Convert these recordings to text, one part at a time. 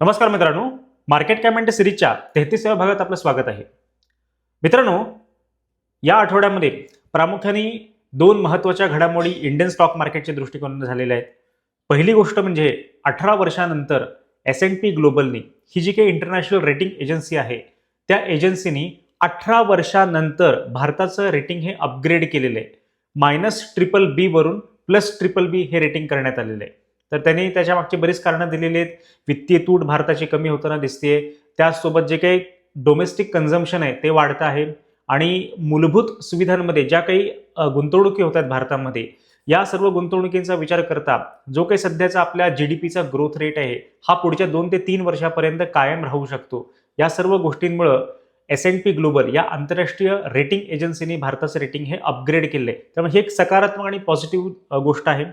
नमस्कार मित्रांनो मार्केट कॅमेंट सिरीजच्या तेहतीसाव्या भागात आपलं स्वागत आहे. मित्रांनो या आठवड्यामध्ये प्रामुख्याने दोन महत्त्वाच्या घडामोडी इंडियन स्टॉक मार्केटच्या दृष्टिकोनातून झालेल्या आहेत. पहिली गोष्ट म्हणजे अठरा वर्षानंतर एस एन पी ग्लोबलनी ही जी काही इंटरनॅशनल रेटिंग एजन्सी आहे त्या एजन्सीनी अठरा वर्षानंतर भारताचं रेटिंग हे अपग्रेड केलेलं आहे. मायनस ट्रिपल बीवरून प्लस ट्रिपल बी हे रेटिंग करण्यात आलेलं आहे. तर त्यांनी त्याच्यामागची बरीच कारणं दिलेली आहेत. वित्तीय तूट भारताची कमी होताना दिसते त्याचसोबत जे काही डोमेस्टिक कन्झम्पशन आहे ते वाढतं आहे. आणि मूलभूत सुविधांमध्ये ज्या काही गुंतवणुकी होत आहेत भारतामध्ये या सर्व गुंतवणुकींचा विचार करता जो काही सध्याचा आपल्या जी डी पीचा ग्रोथ रेट आहे हा पुढच्या दोन ते तीन वर्षापर्यंत कायम राहू शकतो. या सर्व गोष्टींमुळं एस एन पी ग्लोबल या आंतरराष्ट्रीय रेटिंग एजन्सीने भारताचं रेटिंग हे अपग्रेड केलं आहे त्यामुळे ही एक सकारात्मक आणि पॉझिटिव्ह गोष्ट आहे.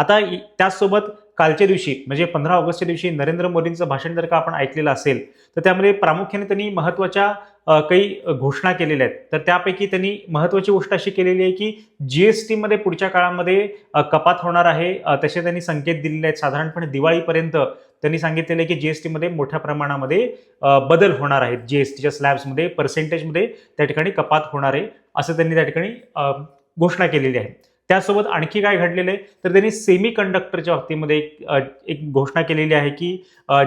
आता त्याचसोबत कालच्या दिवशी म्हणजे पंधरा ऑगस्टच्या दिवशी नरेंद्र मोदींचं भाषण जर का आपण ऐकलेलं असेल तर त्यामध्ये प्रामुख्याने त्यांनी महत्त्वाच्या काही घोषणा केलेल्या आहेत. तर त्यापैकी त्यांनी महत्त्वाची गोष्ट अशी केलेली आहे की जी एस टीमध्ये पुढच्या काळामध्ये कपात होणार आहे तसे त्यांनी संकेत दिलेले आहेत. साधारणपणे दिवाळीपर्यंत त्यांनी सांगितलेलं आहे की जी एस टीमध्ये मोठ्या प्रमाणामध्ये बदल होणार आहेत. जी एस टीच्या स्लॅब्समध्ये पर्सेंटेजमध्ये त्या ठिकाणी कपात होणार आहे असं त्यांनी त्या ठिकाणी घोषणा केलेली आहे. त्यासोबत आणखी काय घडलेलं आहे? तर त्यांनी सेमी कंडक्टरच्या बाबतीमध्ये एक एक घोषणा केलेली आहे की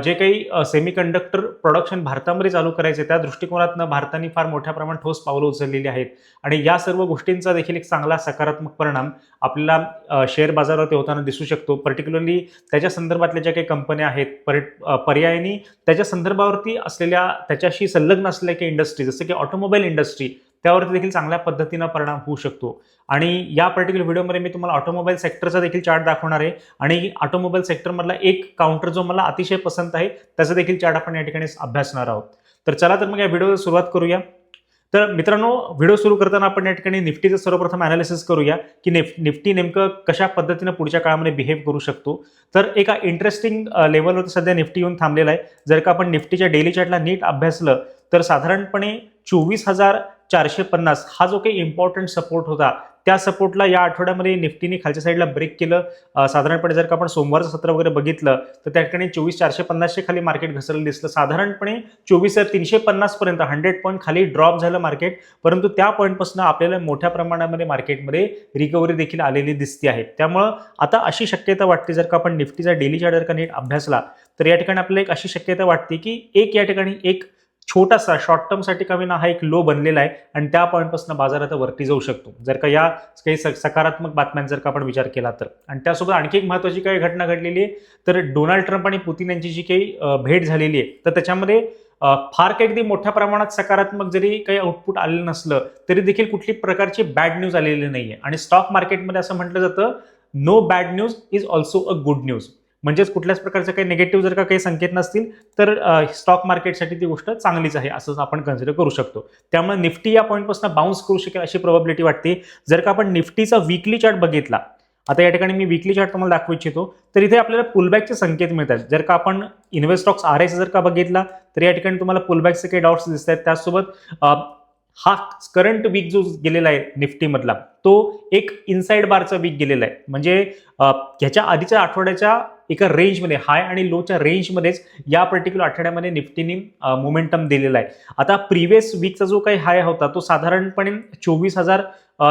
जे काही सेमी कंडक्टर प्रोडक्शन भारतामध्ये चालू करायचे त्या दृष्टिकोनातनं भारताने फार मोठ्या प्रमाणात ठोस पावलं उचललेली आहेत. आणि या सर्व गोष्टींचा देखील एक चांगला सकारात्मक परिणाम आपल्याला शेअर बाजारावरती होताना दिसू शकतो. पर्टिक्युलरली त्याच्या संदर्भातल्या ज्या काही कंपन्या आहेत पर पर्यायाने त्याच्या संदर्भावरती असलेल्या त्याच्याशी संलग्न असलेल्या काही इंडस्ट्री जसं की ऑटोमोबाईल इंडस्ट्री त्यावरती देखील चांगल्या पद्धतीनं परिणाम होऊ शकतो. आणि या पर्टिक्युलर व्हिडिओमध्ये मी तुम्हाला ऑटोमोबाईल सेक्टरचा देखील चार्ट दाखवणार आहे. आणि ऑटोमोबाईल सेक्टरमधला एक काउंटर जो मला अतिशय पसंत आहे त्याचा देखील चार्ट आपण या ठिकाणी अभ्यासणार आहोत. तर चला तर मग या व्हिडिओला सुरुवात करूया. तर मित्रांनो व्हिडिओ सुरू करताना आपण या ठिकाणी निफ्टीचं सर्वप्रथम अनालिसिस करूया की निफ निफ्टी नेमकं कशा पद्धतीनं पुढच्या काळामध्ये बिहेव करू शकतो. तर एका इंटरेस्टिंग लेवलवर सध्या निफ्टी येऊन थांबलेला आहे. जर का आपण निफ्टीच्या डेली चार्टला नीट अभ्यासलं तर साधारणपणे चोवीस हजार चारशे पन्नास. हा जो काही इम्पॉर्टंट सपोर्ट होता त्या सपोर्टला या आठवड्यामध्ये निफ्टीने खालच्या साईडला ब्रेक केलं. साधारणपणे जर का आपण सोमवारचं सत्र वगैरे बघितलं तर त्या ठिकाणी चोवीस चारशे पन्नासच्या खाली मार्केट घसरलं दिसलं. साधारणपणे चोवीस तीनशे पन्नासपर्यंत हंड्रेड पॉईंट खाली ड्रॉप झालं मार्केट परंतु त्या पॉईंटपासून आपल्याला मोठ्या प्रमाणामध्ये मार्केटमध्ये रिकव्हरी देखील आलेली दिसते आहे. त्यामुळं आता अशी शक्यता वाटते जर का आपण निफ्टीचा डेली चार्ट जर का नीट अभ्यासला तर या ठिकाणी आपल्याला एक अशी शक्यता वाटते की एक या ठिकाणी एक छोटासा शॉर्ट टर्मसाठी कमी ना हा एक लो बनलेला आहे आणि त्या पॉईंटपासून बाजार आता वरती जाऊ शकतो. जर का या काही सकारात्मक बातम्यांचा जर का आपण विचार केला तर. आणि त्यासोबत आणखी एक महत्त्वाची काही घटना घडलेली आहे. तर डोनाल्ड ट्रम्प आणि पुतीन यांची जी काही भेट झालेली आहे तर त्याच्यामध्ये फार काही अगदी मोठ्या प्रमाणात सकारात्मक जरी काही आउटपुट आलेलं नसलं तरी देखील कुठली प्रकारची बॅड न्यूज आलेली नाही आहे आणि स्टॉक मार्केटमध्ये असं म्हटलं जातं no bad news is also a good news म्हणजेच कुठल्याच प्रकारचे काही निगेटिव्ह जर का काही संकेत नसतील तर स्टॉक मार्केटसाठी ती गोष्ट चांगलीच आहे असं आपण कन्सिडर करू शकतो. त्यामुळे निफ्टी या पॉईंटपासून बाउन्स करू शकेल अशी प्रोबॅबिलिटी वाटते. जर का आपण निफ्टीचा वीकली चार्ट बघितला आता या ठिकाणी मी वीकली चार्ट तुम्हाला दाखवू इच्छितो तर इथे आपल्याला पुलबॅकचे संकेत मिळतात. जर का आपण इन्व्हेस्टॉक्स आर एस जर का बघितला तर या ठिकाणी तुम्हाला पुलबॅकचे काही डाऊट्स दिसत आहेत त्याचसोबत हा करंट वीक जो गेलेला आहे निफ्टीमधला तो एक इनसाइड बारचा वीक गेलेला आहे. म्हणजे ह्याच्या आधीच्या आठवड्याच्या एका रेंजमध्ये हाय आणि लोच्या रेंजमध्येच या पर्टिक्युलर आठवड्यामध्ये निफ्टीने मोमेंटम दिलेला आहे. आता प्रिव्हियस वीकचा जो काही हाय होता तो साधारणपणे चोवीस हजार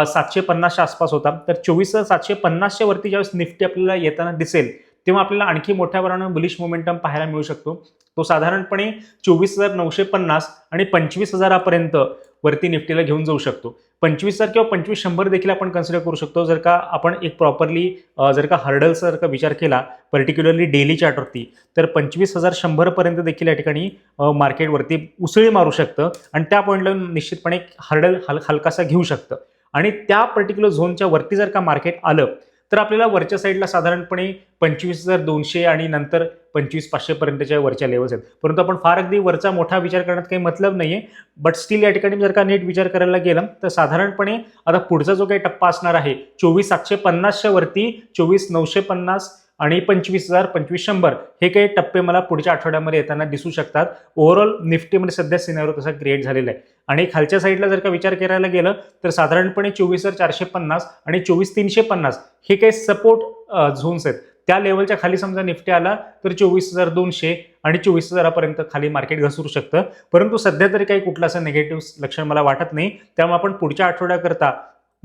सातशे पन्नासच्या आसपास होता. तर चोवीस हजार सातशे पन्नासच्या वरती ज्यावेळेस निफ्टी आपल्याला येताना दिसेल तेव्हा आपल्याला आणखी मोठ्या प्रमाणात बुलिश मोमेंटम पाहायला मिळू शकतो. तो साधारणपणे चोवीस हजार नऊशे पन्नास आणि पंचवीस हजारापर्यंत वरती निफ्टीला घेऊन जाऊ शकतो. पंचवीस हजार किंवा पंचवीस शंभर देखील आपण कन्सिडर करू शकतो. जर का आपण एक प्रॉपरली जर का हर्डलचा जर का विचार केला पर्टिक्युलरली डेली चार्टवरती तर पंचवीस हजार शंभरपर्यंत देखील या ठिकाणी मार्केटवरती उसळी मारू शकतं आणि त्या पॉईंटला निश्चितपणे एक हर्डल हल हलकासा घेऊ शकतं. आणि त्या पर्टिक्युलर झोनच्या वरती जर का मार्केट आलं तर आपल्याला वरच्या साईडला साधारणपणे पंचवीस हजार दोनशे आणि नंतर पंचवीस पाचशेपर्यंतच्या वरच्या लेवल्स आहेत. परंतु आपण फार अगदी वरचा मोठा विचार करण्यात काही मतलब नाही आहे बट स्टील या ठिकाणी जर का नीट विचार करायला गेलं तर साधारणपणे आता पुढचा जो काही टप्पा असणार आहे चोवीस सातशे पन्नासच्या वरती चोवीस नऊशे पन्नास आणि पंचवीस हजार पंचवीस शंभर हे काही टप्पे मला पुढच्या आठवड्यामध्ये येताना दिसू शकतात. ओव्हरऑल निफ्टीमध्ये सध्या सिनेरो तसा क्रिएट झालेला आहे. आणि खालच्या साईडला जर का विचार करायला गेलं तर साधारणपणे चोवीस हजार चारशे पन्नास आणि चोवीस तीनशे पन्नास हे काही सपोर्ट झोन्स आहेत. त्या लेवलच्या खाली समजा निफ्टी आला तर चोवीस हजार दोनशे आणि चोवीस हजारापर्यंत खाली मार्केट घसरू शकतं. परंतु सध्या तरी काही कुठलं असं निगेटिव्ह लक्षण मला वाटत नाही. त्यामुळे आपण पुढच्या आठवड्याकरता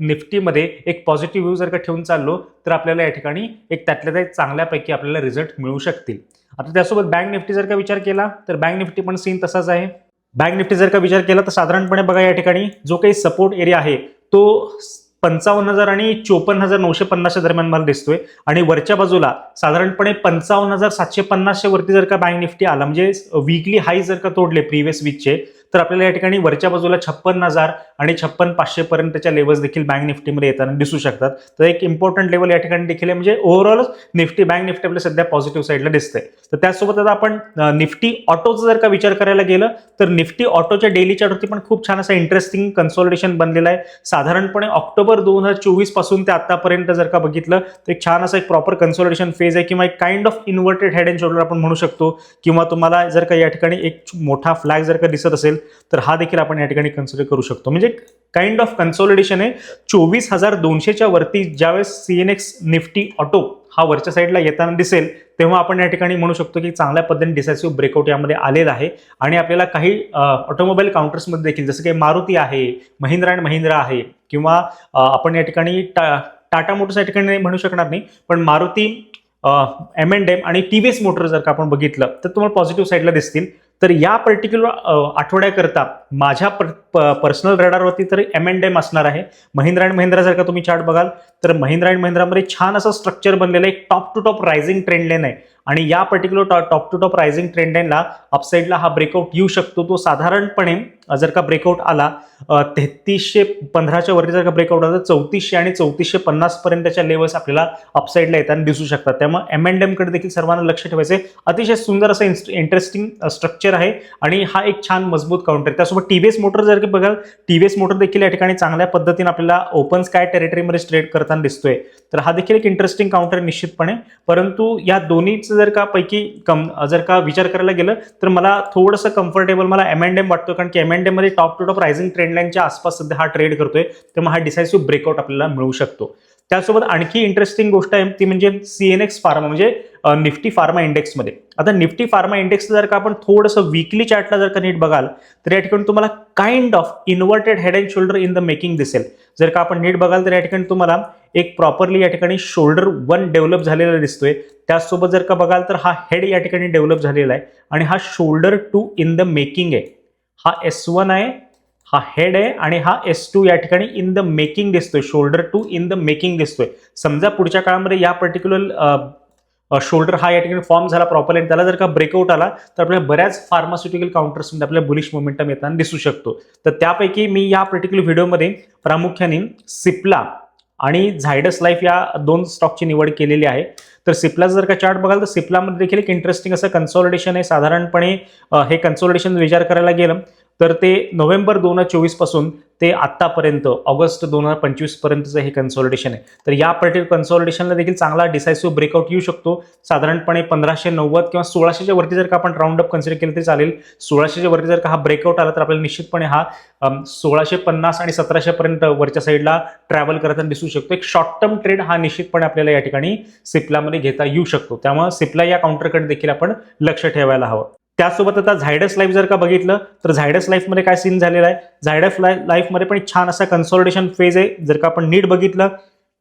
निफ्टीमध्ये एक पॉझिटिव्ह व्ह्यू जर का ठेवून चाललो तर आपल्याला या ठिकाणी एक त्यातल्या त्यात चांगल्यापैकी आपल्याला रिझल्ट मिळू शकतील. आता त्यासोबत बँक निफ्टी जर का विचार केला तर बँक निफ्टी पण सीन तसाच आहे. बँक निफ्टी जर का विचार केला तर साधारणपणे बघा या ठिकाणी जो काही सपोर्ट एरिया आहे तो पंचावन्न हजार आणि चोपन्न हजार नऊशे पन्नासच्या दरम्यान मला दिसतोय. आणि वरच्या बाजूला साधारणपणे पंचावन्न हजार सातशे पन्नासच्या वरती जर का बँक निफ्टी आला म्हणजे वीकली हाय जर का तोडले प्रिव्हियस वीकचे तर आपल्याला या ठिकाणी वरच्या बाजूला छप्पन हजार आणि छप्पन पाचशे पर्यंतच्या लेवल्स देखील बँक निफ्टीमध्ये येताना दिसू शकतात. तर एक इम्पॉर्टंट लेवल या ठिकाणी देखील आहे म्हणजे ओव्हरऑलच निफ्टी बँक निफ्टी आपल्या सध्या पॉझिटिव्ह साईडला दिसतंय. तर त्यासोबत आता आपण निफ्टी ऑटोचा जर का विचार करायला गेलं तर निफ्टी ऑटोच्या डेली चार्टवरती पण खूप छान असं इंटरेस्टिंग कन्सॉलिडेशन बनलेलं आहे. साधारणपणे ऑक्टोबर दोन हजार चोवीसपासून ते आतापर्यंत जर का बघितलं तर एक छान असं एक प्रॉपर कन्सॉलिडेशन फेज आहे किंवा एक kind of inverted head and shoulder आपण म्हणू शकतो किंवा तुम्हाला जर का या ठिकाणी एक मोठा फ्लॅग जर का दिसत असेल तर हा देखील आपण या ठिकाणी कन्सिडर करू शकतो. म्हणजे काइंड ऑफ कन्सोलिडेशन आहे. चोवीस हजार दोनशेच्या वरती ज्यावेळेस C N X Nifty auto हा वरच्या साईडला येताना दिसेल तेव्हा आपण या ठिकाणी म्हणू शकतो की चांगल्या पद्धतीने डिसायसिव्ह ब्रेकआउट यामध्ये आलेला आहे. आणि आपल्याला काही ऑटोमोबाईल काउंटर्समध्ये देखील जसं काही मारुती आहे महिंद्रा अँड महिंद्रा आहे किंवा आपण या ठिकाणी टा टाटा मोटर्स या ठिकाणी म्हणू शकणार नाही. पण मारुती एम एन डेम आणि टी व्ही एस मोटर जर का आपण बघितलं तर तुम्हाला पॉझिटिव्ह साईडला दिसतील. तर या पर्टिक्युलर आठवड्याकरता माझ्या पर्सनल रडारवरती तर एम अँड एम असणार आहे. महिंद्रा अँड महिंद्रा जर का तुम्ही चार्ट बघाल तर महिंद्रा अँड महिंद्रामध्ये छान असं स्ट्रक्चर बनलेलं आहे एक top to top rising trend line आहे. आणि या particular top to top rising trend लाईनला अपसाईडला हा ब्रेकआउट येऊ शकतो. तो साधारणपणे जर का ब्रेकआउट आला तेहतीसशे पंधराच्या वरती जर का ब्रेकआउट आला तर चौतीसशे आणि चौतीसशे पन्नासपर्यंतच्या लेवल्स आपल्याला अपसाईडला येताना दिसू शकतात. त्यामुळे एम अँड एमकडे देखील सर्वांना लक्ष ठेवायचं आहे अतिशय सुंदर असं इंटरेस्टिंग स्ट्रक्चर आहे. आणि हा एक छान मजबूत काउंटर आहे. त्यासोबत टीव्हीएस मोटर जर की बघाल टीव्हीएस मोटर देखील या ठिकाणी चांगल्या पद्धतीने आपल्याला ओपन स्काय टेरिटरीमध्ये ट्रेड करताना दिसतोय. तर हा देखील एक इंटरेस्टिंग काउंटर निश्चितपणे. परंतु या दोन्हीचं जर का पैकी कम जर का विचार करायला गेलं तर मला थोडंसं कम्फर्टेबल मला एम एन एम वाटतो कारण की एम एन एममध्ये टॉप टू टॉप रायझिंग ट्रेंडलाईनच्या आसपास सध्या हा ट्रेड करतोय. मग हा डिसायसिव्ह ब्रेकआउट आपल्याला मिळू शकतो. त्यासोबत आणखी इंटरेस्टिंग गोष्ट आहे ती म्हणजे सी एन एक्स फार्मा म्हणजे निफ्टी फार्मा इंडेक्समध्ये आता निफ्टी फार्मा इंडेक्स जर का आपण थोडंसं वीकली चार्टला जर का नीट बघाल तर या ठिकाणी तुम्हाला kind of inverted head and shoulder in the making दिसेल. जर का आपण नीट बघाल तर या ठिकाणी तुम्हाला एक प्रॉपरली या ठिकाणी शोल्डर वन डेव्हलप झालेला दिसतोय. त्यासोबत जर का बघाल तर हा हेड या ठिकाणी डेव्हलप झालेला आहे. आणि हा shoulder two in the making आहे. हा एस वन आहे हा हेड आहे आणि हा एस टू या ठिकाणी इन द मेकिंग दिसतोय. Shoulder two in the making दिसतोय. समजा पुढच्या काळामध्ये या पर्टिक्युलर शोल्डर हा या ठिकाणी फॉर्म झाला प्रॉपरली आणि त्याला जर का ब्रेकआउट आला तर आपल्याला बऱ्याच फार्मास्युटिकल काउंटर्समध्ये आपल्याला बुलिश मोमेंटम येताना दिसू शकतो. तर त्यापैकी मी या पर्टिक्युलर व्हिडिओमध्ये प्रामुख्याने सिप्ला आणि झायडस लाईफ या दोन स्टॉकची निवड केलेली आहे. तर सिप्लाचा जर का चार्ट बघाल तर सिप्लामध्ये देखील एक इंटरेस्टिंग असं कन्सॉलिडेशन आहे. साधारणपणे हे कन्सॉलिडेशन विचार करायला गेलं तर ते नोव्हेंबर दोन हजार चोवीसपासून ते आत्तापर्यंत ऑगस्ट दोन हजार पंचवीसपर्यंतचं हे कन्सॉलिडेशन आहे. तर या पर्टिक्युलर कन्सॉलिडेशनला देखील चांगला डिसायसिव्ह ब्रेकआउट येऊ शकतो. साधारणपणे पंधराशे नव्वद किंवा सोळाशेच्या वरती जर का आपण राऊंड अप कन्सिडर केलं तरी चालेल. सोळाशेच्या वरती जर का हा ब्रेकआउट आला तर आपल्याला निश्चितपणे हा सोळाशे पन्नास आणि सतराशेपर्यंत वरच्या साईडला ट्रॅव्हल करताना दिसू शकतो. एक शॉर्ट टर्म ट्रेड हा निश्चितपणे आपल्याला या ठिकाणी सिप्लामध्ये घेता येऊ शकतो. त्यामुळे सिप्ला या काउंटरकडे देखील आपण लक्ष ठेवायला हवं. त्यासोबत आता झायडस लाईफ जर का बघितलं तर झायडस लाईफमध्ये काय सीन झालेला आहे? झायडस लाईफ लाईफमध्ये पण छान असा कन्सॉल्टेशन फेज आहे. जर का आपण नीट बघितलं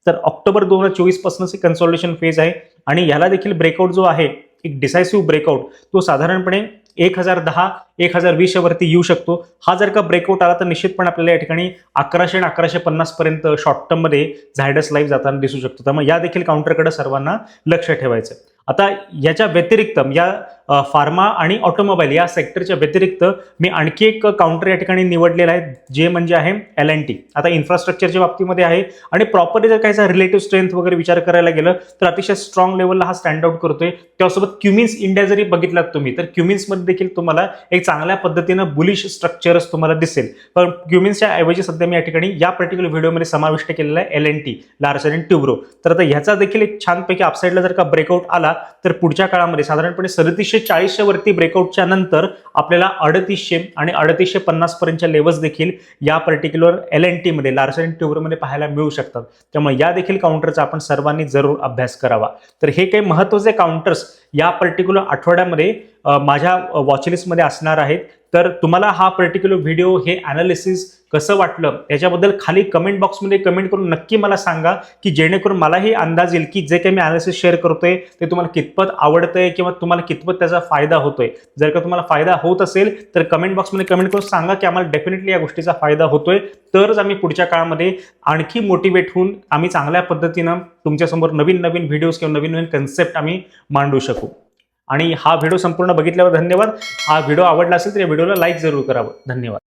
तर ऑक्टोबर दोन हजार चोवीसपासूनच एक कन्सॉल्टेशन फेज आहे. आणि याला देखील ब्रेकआउट जो आहे एक डिसायसिव्ह ब्रेकआउट तो साधारणपणे एक हजार दहा एक हजार वीसच्या वरती येऊ शकतो. हा जर का ब्रेकआउट आला तर निश्चितपणे आपल्याला या ठिकाणी अकराशे आणि अकराशे पन्नास पर्यंत शॉर्ट टर्ममध्ये झायडस लाईफ जाताना दिसू शकतो. त्यामुळे या देखील काउंटरकडे सर्वांना लक्ष ठेवायचं आहे. आता याच्या व्यतिरिक्त या फार्मा आणि ऑटोमोबाईल या सेक्टरच्या व्यतिरिक्त मी आणखी एक काउंटर या ठिकाणी निवडलेला आहे जे म्हणजे आहे एल एन टी आता इन्फ्रास्ट्रक्चरच्या बाबतीमध्ये आहे आणि प्रॉपरली जर काहीचा रिलेटिव्ह स्ट्रेंथ वगैरे विचार करायला गेलं तर अतिशय स्ट्रॉंग लेवलला हा स्टँड आउट करतोय. त्यासोबत क्युमिन्स इंडिया जरी बघितलात तुम्ही तर क्युमिन्समध्ये देखील तुम्हाला एक चांगल्या पद्धतीनं बुलिश स्ट्रक्चरच तुम्हाला दिसेल. पण क्युमिन्सच्या ऐवजी सध्या मी या ठिकाणी या पर्टिक्युलर व्हिडिओमध्ये समाविष्ट केलेला आहे L N T Larsen and Toubro तर आता ह्याचा देखील एक छानपैकी अपसाईडला जर का ब्रेकआउट आला तर पुढच्या काळामध्ये साधारणपणे सदतीसशे एकशे चाळीसच्या वरती ब्रेकआउटच्या नंतर आपल्याला अडतीसशे आणि अडतीसशे पन्नास पर्यंतच्या लेवल्स देखील या पर्टिक्युलर एल एन टीमध्ये लार्सन अँड ट्युबरमध्ये पाहायला मिळू शकतात. त्यामुळे या देखील काउंटरचा आपण सर्वांनी जरूर अभ्यास करावा. तर हे काही महत्त्वाचे काउंटर्स या पर्टिक्युलर आठवड्यामध्ये माझ्या वॉचलिस्टमध्ये असणार आहेत. तर तुम्हाला हा पर्टिक्युलर व्हिडिओ हे ॲनालिसिस कसं वाटलं? याच्याबद्दल खाली कमेंट बॉक्समध्ये कमेंट करून नक्की मला सांगा की जेणेकरून मलाही अंदाज येईल की जे काही मी अनालिसिस शेअर करतोय ते तुम्हाला कितपत आवडतंय किंवा तुम्हाला कितपत त्याचा फायदा होतोय. जर का तुम्हाला फायदा होत असेल तर कमेंट बॉक्समध्ये कमेंट करून सांगा की आम्हाला डेफिनेटली या गोष्टीचा फायदा होतोय. तरच आम्ही पुढच्या काळामध्ये आणखी मोटिवेट होऊन आम्ही चांगल्या पद्धतीनं तुमच्यासमोर नवीन नवीन व्हिडिओज किंवा नवीन नवीन कन्सेप्ट आम्ही मांडू शकू. आणि हा व्हिडिओ संपूर्ण बघितल्यावर धन्यवाद. हा व्हिडिओ आवडला असेल तर या व्हिडिओला लाईक जरूर करावं. धन्यवाद.